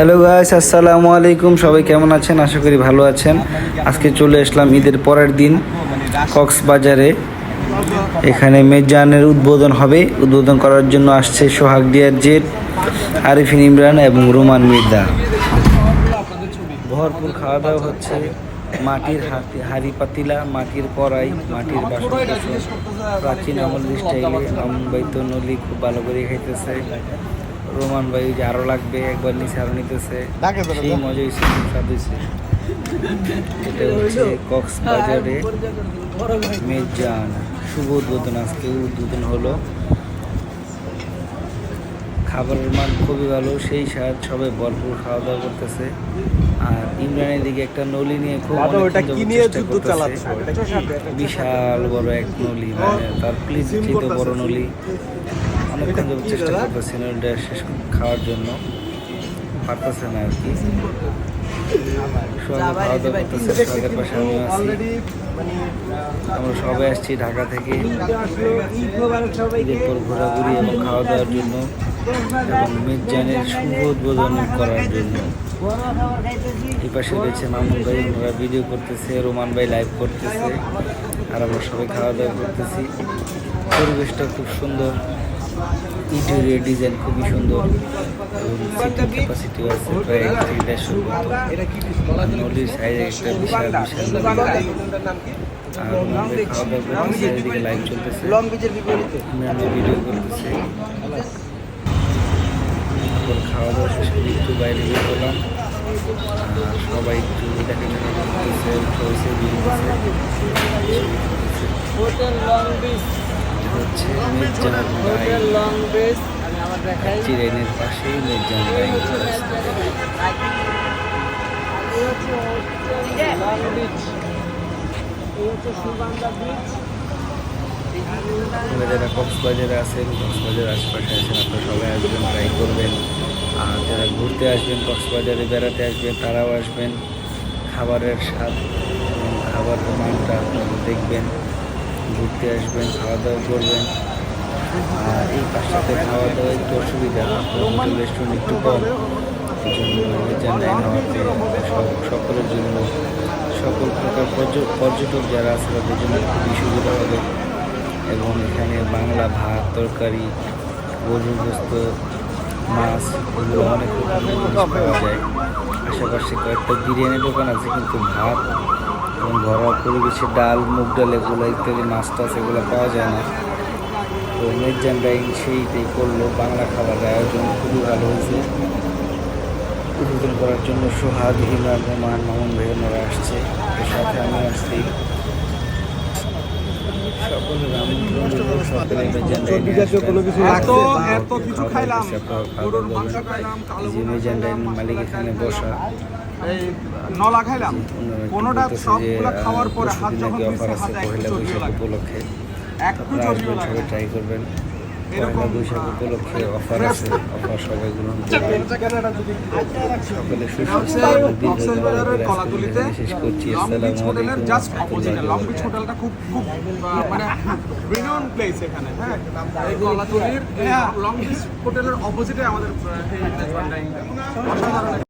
Hello guys আসসালামু আলাইকুম। সবাই কেমন আছেন? আশা করি ভালো আছেন। আজকে চলে আসলাম ঈদের পরের দিন কক্সবাজারে। এখানে মেজানের উদ্বোধন হবে। উদ্বোধন করার জন্য আসছে সোহাগ ডিয়ার জেট, আরিফিন ইমরান এবং রোমান মির্জা। ভরপুর খাওয়া দাওয়া হচ্ছে। মাটির হাড়ি পাতিলা, মাটির কড়াই, মাটির বাসন প্রাচীন আমলের স্টাইলে আমন ভাই তো নলি খুব ভালো করে খাইতেছে। রোমান ভাই ওই যে আরও লাগবে একবার নিচে আরও নিতেছে। সেই মজা হয়েছে স্বাদ হয়েছে এটা হচ্ছে কক্সবাজারে মেজান শুভ উদ্বোধন আজকে উদ্বোধন হলো। খাবারের মান খুবই ভালো সেই স্বাদ সবাই ভরপুর খাওয়া দাওয়া করতেছে। আর ইমরানের দিকে একটা নলি নিয়ে খুব বিশাল বড় এক নলি মানে তার প্লিজ বড় নলি। অনেকক্ষণ কি চেষ্টা? করতেছি নলিটা শেষ খাওয়ার জন্য। পারতেছে না আর কি। খাওয়া দাওয়া করতেছে সবাই পাশে আমি আছি। আমরা সবাই আসছি ঢাকা থেকে। ঘোরাঘুরি এবং খাওয়া দাওয়ার জন্য এবং মির্জানের শুভ উদ্বোধন করার জন্য। এই পাশে রয়েছে মামুন ভাই, ওনারা ভিডিও করতেছে, রোমান ভাই লাইভ করতেছে। আর আমরা সবাই খাওয়া দাওয়া করতেছি। পরিবেশটা খুব সুন্দর। ইন্টেরিয়র ডিজাইন খুবই সুন্দর। এবং সিটিং ক্যাপাসিটি আছে প্রায় থেকে দেড়শোর মতো আর সাইডে একটা বিশাল বিশাল আর খাওয়া দাওয়া করতেছে লাইভ চলতেছে। লং বিচের বিপরীতে। আমি ভিডিও করতেছি। তারপর খাওয়া দাওয়া শেষে একটু বাইরে বের করলাম আর সবাই একটু দেখাশোনা করতেছে হচ্ছে মির্জান চিরাইনের পাশেই মির্জান আপনারা যারা কক্সবাজারে আছেন কক্সবাজার আশপাশে আছেন আপনারা সবাই আসবেন ট্রাই করবেন। আর যারা ঘুরতে আসবেন কক্সবাজারে বেড়াতে আসবেন তারাও আসবেন। খাবারের স্বাদ এবং খাবারের মানটা আপনারা দেখবেন। ঘুরতে আসবেন খাওয়া দাওয়া করবেন। আর এই পাশটাতে খাওয়া দাওয়া একটু অসুবিধা হোটেল রেস্টুরেন্ট একটু কম। সকলের জন্য সকল প্রকার পর্য- পর্যটক যারা আছে তাদের জন্য খুবই সুবিধা হবে। এবং এখানে বাংলা ভাত, তরকারি, গরুর গোস্ত, মাছ, এগুলো অনেক রকমের জিনিস পাওয়া যায়। আশেপাশে কয়েকটা বিরিয়ানি দোকান আছে, কিন্তু ভাত এবং ঘরোয়া পরিবেশে ডাল, মুগ ডাল এগুলো ইত্যাদি মাছ টাছ এগুলো পাওয়া যায় না। তো মেজান ডাইন সেইটাই করল, বাংলা খাবারের আয়োজন খুবই ভালো হয়েছে। উদ্বোধন করার জন্য সোহাগ হিমা রহমান মামুন ভাই আসছে। এর সাথে আমি আসছি। মালিক এখানে বসা। এই নলা খাইলাম। কোনোটা সবগুলা খাওয়ার পরে হাত যখন হাতে একটু চর্বিও লাগে উপলক্ষে। একটু আপনারা চর্বিও লাগে ট্রাই করবেন। পয়লা বৈশাখ উপলক্ষে অফার আছে অফার সবাই গ্রহণ করবেন সকলে সুস্বাস্থ্য শেষ করছি। হোটেলটা খুব খুব মানে রিনাউন প্লেস এখানে হ্যাঁ? কলাতলির লং বিচ হোটেলের অপোজিটে আমাদের